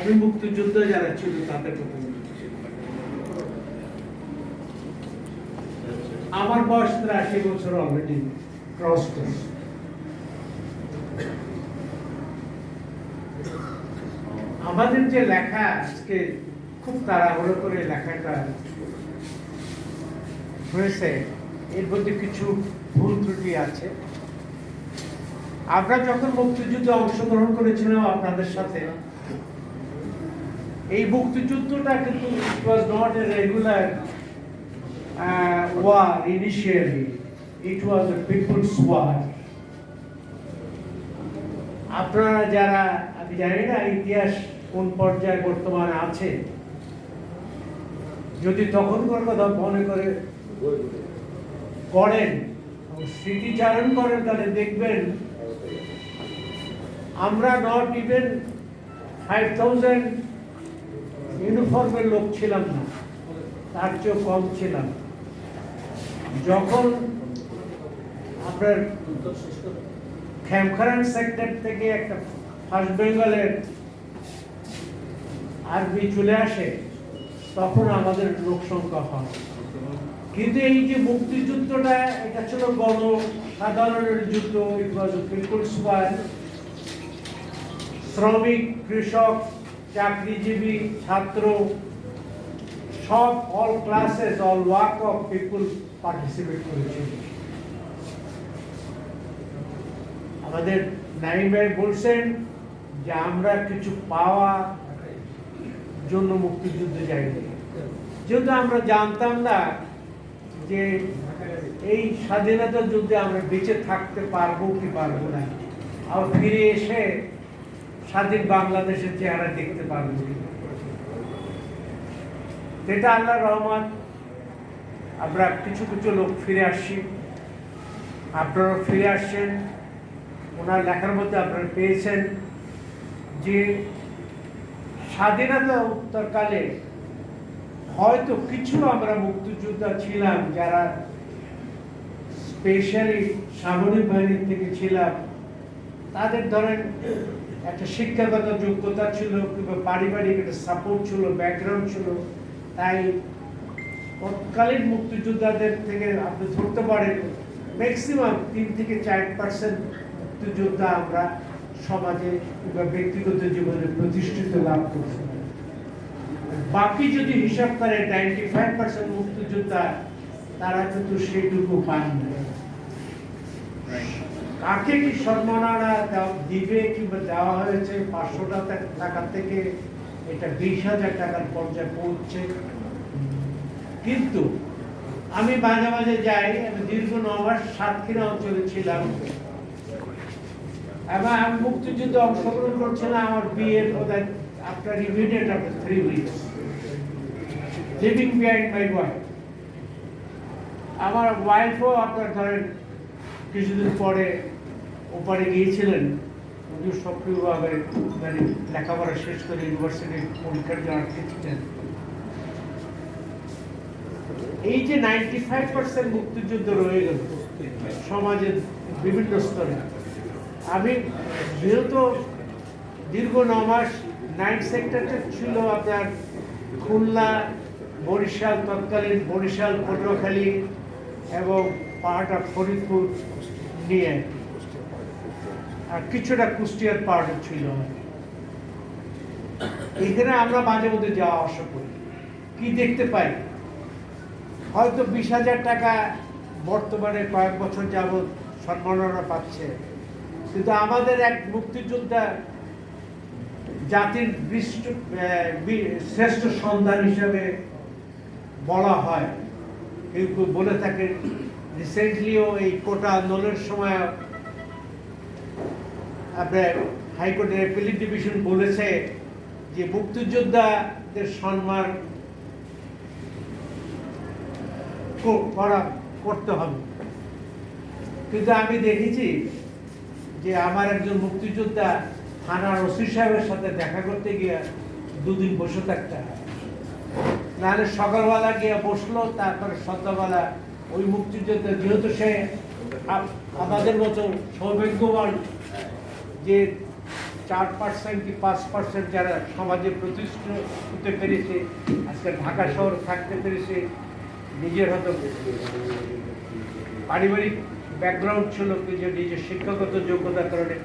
আমি মুক্তিযুদ্ধ যারা ছিল, তাদের কথা বলছি। আমার বয়স আশি বছর অলরেডি ক্রস করছে। আমাদের যে লেখা আজকে, খুব তাড়াহুড়ো করে লেখাটা হয়েছে, এর মধ্যে কিছু ভুল ত্রুটি আছে। আমরা যখন মুক্তিযুদ্ধে অংশগ্রহণ করেছিলাম আপনাদের সাথে এই মুক্তিযুদ্ধটা কিন্তু it was not a regular war initially it was a people's war আপনারা যারা, আমি জানি না ইতিহাস কোন পর্যায়ে বর্তমানে আছে। যদি তখনকার কথা মনে করে করেন স্মৃতিচারণ করেন, তাহলে দেখবেন আমরা নট ইভেন ফাইভ থাউজেন্ড ইউনিফর্মের লোক ছিলাম না, তার চেয়েও কম ছিলাম। যখন আপনার খ্যামখারান সেক্টর থেকে একটা ফার্স্ট বেঙ্গলের আর্মি চলে আসে, তখন আমাদের লোক সংখ্যা হয়। কিন্তু এই যে মুক্তিযুদ্ধটা, এটা ছিল গণ সাধারণের যুদ্ধ ইট ওয়াজ পিপলস শ্রমিক, কৃষক চাকরিজীবী ছাত্র, সব all classes all work of people participate করেছিল আমাদের নাইম ভাই বলছেন যে আমরা কিছু পাওয়া জন্য মুক্তিযুদ্ধে যাইনি। যেহেতু আমরা জানতাম না যে এই স্বাধীনতা যুদ্ধে আমরা বেঁচে থাকতে পারব কি পারব না। আর ফিরে এসে স্বাধীন বাংলাদেশের চেহারা দেখতে পারব। এটা আল্লাহ রহমান আমরা কিছু কিছু লোক ফিরে আসছি। আপনারা ফিরে আসছেন। ওনার লেখার মধ্যে আপনারা পেয়েছেন যে স্বাধীনতা উত্তরকালে হয়তো কিছু আমরা মুক্তিযোদ্ধা ছিলাম যারা স্পেশালি সামরিক বাহিনীর থেকে ছিলাম। তাদের ধরেন একটা শিক্ষাগত যোগ্যতা ছিল, কিংবা পারিবারিক একটা সাপোর্ট ছিল ব্যাকগ্রাউন্ড ছিল। তাই তৎকালীন মুক্তিযোদ্ধাদের থেকে আপনি ধরতে পারেন ম্যাক্সিমাম তিন থেকে চার পার্সেন্ট মুক্তিযোদ্ধা আমরা সমাজে কিংবা ব্যক্তিগত জীবনে প্রতিষ্ঠিত লাভ করছি। বাকি যদি হিসাব করে নাইনটি ফাইভ পার্সেন্ট মুক্তিযোদ্ধা, তারা কিন্তু সেইটুকু পান না কাকে কি সম্মাননা দিবে কিংবা দেওয়া হয়েছে? পাঁচশো টাকা থেকে এটা বিশ হাজার টাকার পর্যায়ে পৌঁছছে কিন্তু আমি মাঝে মাঝে যাই, আমি দীর্ঘ ন মাস সাতক্ষীরা অঞ্চলে ছিলাম। এবং আমি মুক্তিযুদ্ধে অংশগ্রহণ করছিলাম, আমার বিয়ের ওদের after immediate after three weeks leaving behind my wife আমার ওয়াইফও আপনার ধরেন কিছুদিন পরে ওপারে গিয়েছিলেন উনি সক্রিয়ভাবে মানে লেখাপড়া শেষ করে ইউনিভার্সিটির পরীক্ষার জন্য আটকে ছিলেন এই যে নাইনটি ফাইভ পার্সেন্ট মুক্তিযুদ্ধ রয়ে গেল, সমাজের বিভিন্ন স্তরে। আমি যেহেতু দীর্ঘ ন মাস নাইট সেক্টরটা ছিল আপনার খুলনা, বরিশাল, তৎকালীন বরিশাল, পটুয়াখালী এবং পাহাড়টা ফরিদপুর নিয়ে। আর কিছুটা কুষ্টিয়ার পাহাড় ছিল। এখানে আমরা মাঝে মধ্যে যাওয়া আসা করি। কি দেখতে পাই? হয়তো বিশ হাজার টাকা বর্তমানে কয়েক বছর যাবৎ সম্মাননা পাচ্ছে। কিন্তু আমাদের এক মুক্তিযোদ্ধা জাতির শ্রেষ্ঠ সন্ধান হিসাবে বলা হয়। কেউ কেউ বলে থাকে রিসেন্টলিও এই কোটা আন্দোলনের সময় আপনার হাইকোর্টের অ্যাপিলিট ডিভিশন বলেছে যে মুক্তিযোদ্ধাদের সম্মান করা, করতে হবে। কিন্তু আমি দেখেছি যে আমার একজন মুক্তিযোদ্ধা থানার ওসি সাহেবের সাথে দেখা করতে গিয়ে দুদিন বসে থাকতে হয়। নাহলে সকালবেলা গিয়ে বসল, তারপরে সন্ধ্যাবেলা ওই মুক্তিযোদ্ধা, যেহেতু সে আমাদের মতো সৌভাগ্যবান যে চার পার্সেন্ট কি পাঁচ পার্সেন্ট যারা সমাজে প্রতিষ্ঠিত হতে পেরেছে, আজকে ঢাকা শহর থাকতে পেরেছে, নিজের হয়তো পারিবারিক ব্যাকগ্রাউন্ড ছিল যে নিজের শিক্ষাগত যোগ্যতার কারণে।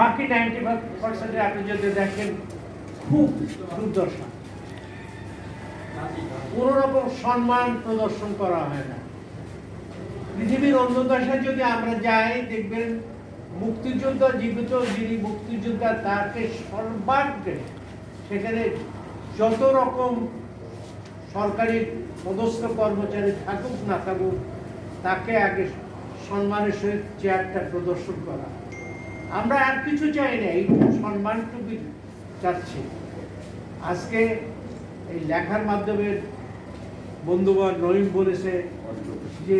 বাকি নাইনটি ফাইভ পার্সেন্টে আপনি যদি দেখেন, খুব দুর্দশা। কোনো রকম সম্মান প্রদর্শন করা হয় না। পৃথিবীর অন্য যদি আমরা যাই, দেখবেন মুক্তিযোদ্ধা জীবিত, যিনি মুক্তিযোদ্ধা, তাকে সর্বাগ্রে সেখানে যত রকম সরকারি পদস্থ কর্মচারী থাকুক না থাকুক, তাকে আগে সম্মানের সহিত চেয়ারটা প্রদর্শন করা। আমরা আর কিছু চাই না, এই সম্মানটুকু চাচ্ছি। আজকে এই লেখার মাধ্যমে বন্ধুগণ রহিম বলেছে যে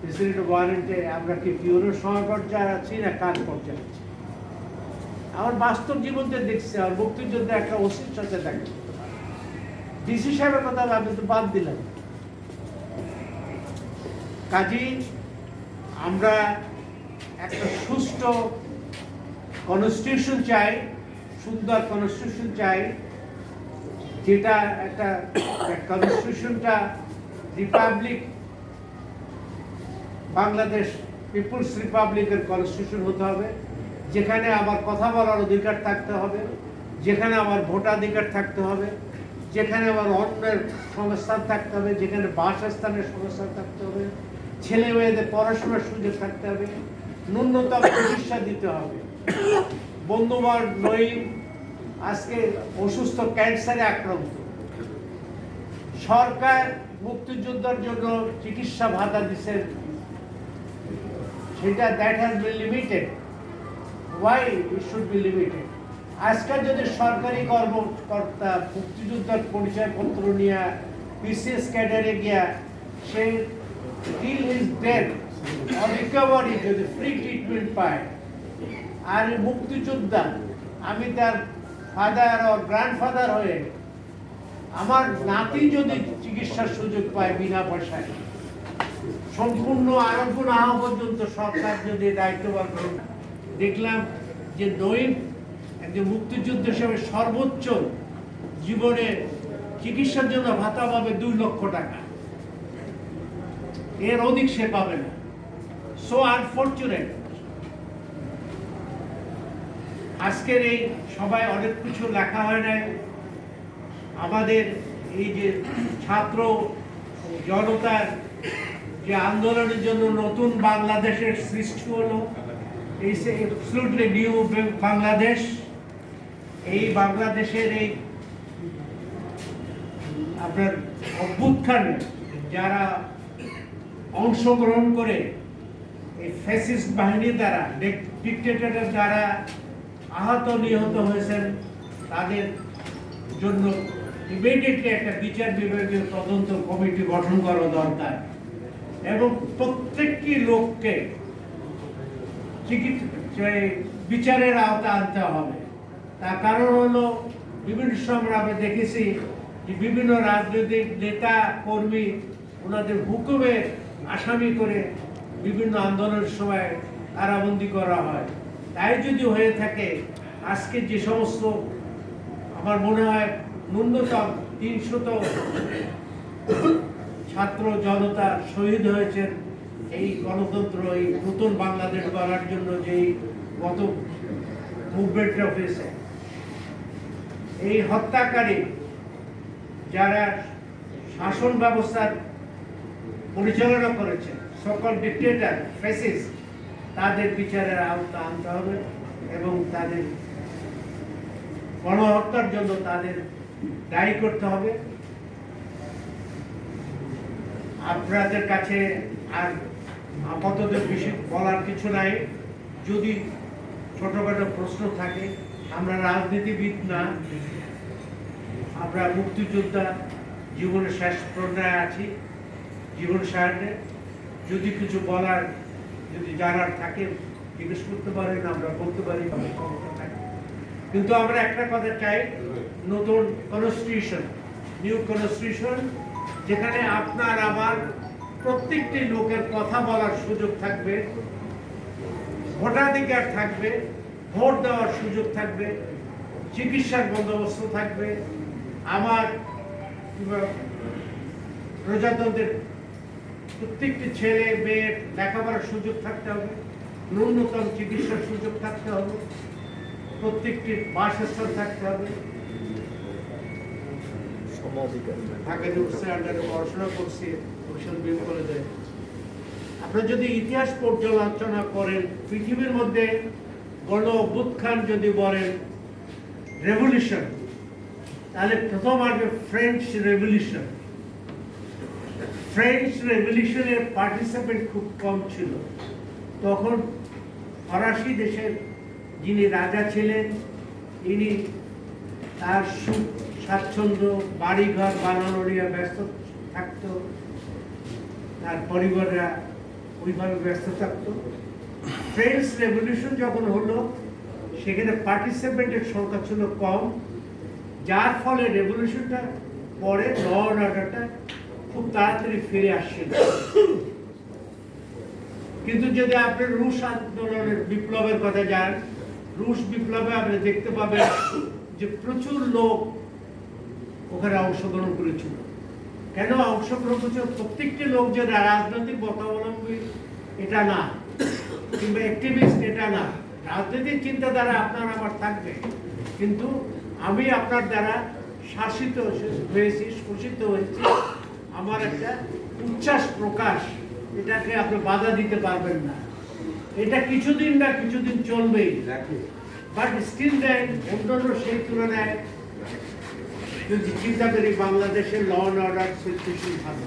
প্রেসিডেন্ট ওয়ারেন্টে আমরা কি পিওরের সময় পর্যায়ে আছি না কাজ পর্যায়ে আছি আমার বাস্তব জীবনতে দেখছি আর মুক্তিযুদ্ধে একটা অসির সাথে দেখে ডিসি সাহেবের কথা আমি তো বাদ দিলাম কাজী, আমরা একটা সুষ্ঠু কনস্টিটিউশন চাই, সুন্দর কনস্টিটিউশন চাই, যেটা একটা কনস্টিটিউশনটা রিপাবলিক বাংলাদেশ পিপুলস রিপাবলিকের কনস্টিটিউশন হতে হবে, যেখানে আমার কথা বলার অধিকার থাকতে হবে, যেখানে আমার ভোটাধিকার থাকতে হবে, যেখানে আমার অন্যের সংস্থান থাকতে হবে, যেখানে বাসস্থানের সংস্থান থাকতে হবে, ছেলে মেয়েদের পড়াশোনার সুযোগ থাকতে হবে, ন্যূনতম চিকিৎসা দিতে হবে। বন্ধুবার নইম আজকে অসুস্থ ক্যান্সারে আক্রান্ত। সরকার মুক্তিযোদ্ধার জন্য চিকিৎসা ভাতা দিছে সেটা that has been limited why it should be limited আজকাল যদি সরকারি কর্মকর্তা, মুক্তিযোদ্ধার পরিচয়পত্র নিয়ে বিসিএস ক্যাডারে গিয়া সে টিল হিজ ডেথ রিকভারি যদি ফ্রি ট্রিটমেন্ট পায়, আর মুক্তিযোদ্ধা, আমি তার ফাদার ও গ্র্যান্ডফাদার হয়ে আমার নাতি যদি চিকিৎসার সুযোগ পায় বিনা পয়সায় সম্পূর্ণ আরোগ্য না হওয়া পর্যন্ত সরকার যদি দায়িত্বভার করে না দেখলাম যে নইম একজন মুক্তিযুদ্ধ হিসেবে সর্বোচ্চ জীবনে চিকিৎসার জন্য ভাতা পাবে দুই লক্ষ টাকা। এর অধিক সে পাবে না। সো আনফর্চুনেট আজকের এই সবাই অনেক কিছু লেখা হয় নাই। আমাদের এই যে ছাত্র জনতার যে আন্দোলনের জন্য নতুন বাংলাদেশের সৃষ্টি হলো। এই এবসলুটলি নিউ বাংলাদেশ। এই বাংলাদেশের এই আপনার অভ্যুত্থানে যারা অংশগ্রহণ করে, এই ফ্যাসিস্ট বাহিনী দ্বারা ডিকটেটরের দ্বারা আহত, নিহত হয়েছেন, তাদের জন্য ইমিডিয়েটলি একটা বিচার বিভাগীয় তদন্ত কমিটি গঠন করা দরকার। এবং প্রত্যেকটি লোককে চিকিৎসা বিচারের আওতা আনতে হবে। তার কারণ হলো, বিভিন্ন সময় দেখেছি যে বিভিন্ন রাজনৈতিক নেতা, কর্মী ওনাদের হুকুমের আসামি করে বিভিন্ন আন্দোলনের সময় কারাবন্দি করা হয়। তাই যদি হয়ে থাকে, আজকে যে সমস্ত আমার মনে হয় ন্যূনতম তিনশত ছাত্র জনতা শহীদ হয়েছেন। এই গণতন্ত্র, এই নতুন বাংলাদেশ গড়ার জন্য যে গত মুভমেন্টটা হয়েছে এই হত্যাকারী যারা শাসন ব্যবস্থার পরিচালনা করেছে সকল ডিক্টেটার ফেসিস তাদের বিচারের আওতা আনতে হবে এবং তাদের গণহত্যার জন্য তাদের দায়ী করতে হবে। আপনাদের কাছে আর আপাতত বেশি বলার কিছু নাই। যদি ছোটখাটো প্রশ্ন থাকে, আমরা রাজনীতিবিদ না, আমরা মুক্তিযোদ্ধা জীবনের শেষ প্রণয় আছি, জীবন সাহায্যে যদি কিছু বলার, যদি জানার থাকে, জিজ্ঞেস করতে পারেন, আমরা বলতে পারি কিন্তু আমরা একটা কথা চাই, নতুন কনস্টিটিউশন নিউ কনস্টিটিউশন যেখানে আপনার আমার প্রত্যেকটি লোকের কথা বলার সুযোগ থাকবে, ভোটাধিকার থাকবে, ভোট দেওয়ার সুযোগ থাকবে, চিকিৎসার বন্দোবস্ত থাকবে, আমার প্রজাতন্ত্রের প্রত্যেকটি ছেলে মেয়ের লেখাপড়ার সুযোগ থাকতে হবে, ন্যূনতম চিকিৎসার সুযোগ থাকতে হবে প্রত্যেকটি বাসস্থান থাকতে হবে। ঢাকা ইউনিভার্সিটির আন্ডারে পড়াশোনা করছি ভূষণ বিল কলেজে আপনি যদি ইতিহাস পর্যালোচনা করেন, পৃথিবীর মধ্যে গণ অভ্যুত্থান যদি বলেন রেভলিউশন তাহলে প্রথম আসবে ফ্রেঞ্চ রেভলিউশন ফ্রেঞ্চ রেভলিউশনের পার্টিসিপেন্ট খুব কম ছিল। তখন ফরাসি দেশের যিনি রাজা ছিলেন, তিনি তার স্বাচ্ছন্দ্য, বাড়িঘর বানানো নিয়ে ব্যস্ত থাকতো। তার পরিবাররা ওইভাবে ব্যস্ত থাকতো। ফ্রেঞ্চ রেভলিউশন যখন হলো, সেখানে পার্টিসিপেন্টের সংখ্যা ছিল কম। যার ফলে রেভলিউশনটা পরে ল অর্ডারটা খুব তাড়াতাড়ি ফিরে আসছিল। কিন্তু যদি আপনি রুশ আন্দোলনের বিপ্লবের কথা যান, রুশ বিপ্লবে আপনি দেখতে পাবেন যে প্রচুর লোক ওখানে অংশগ্রহণ করেছিল। কেন অংশগ্রহণ করেছিল? প্রত্যেকটি লোক যে রাজনৈতিক মতাবলম্বী এটা না। কিংবা অ্যাক্টিভিস্ট এটা না। রাজনৈতিক চিন্তাধারা আপনার আমার থাকবে। কিন্তু আমি আপনার দ্বারা শাসিত হয়েছি শোষিত হয়েছি। আমার একটা উচ্ছ্বাস প্রকাশ এটাকে আপনি বাধা দিতে পারবেন না। এটা কিছুদিন না কিছুদিন চলবেই। বাট স্টিল দেন অন্যান্য সেই তুলনায় যদি চিন্তা করি বাংলাদেশের ল অ্যান্ড অর্ডার সিচুয়েশন ভালো।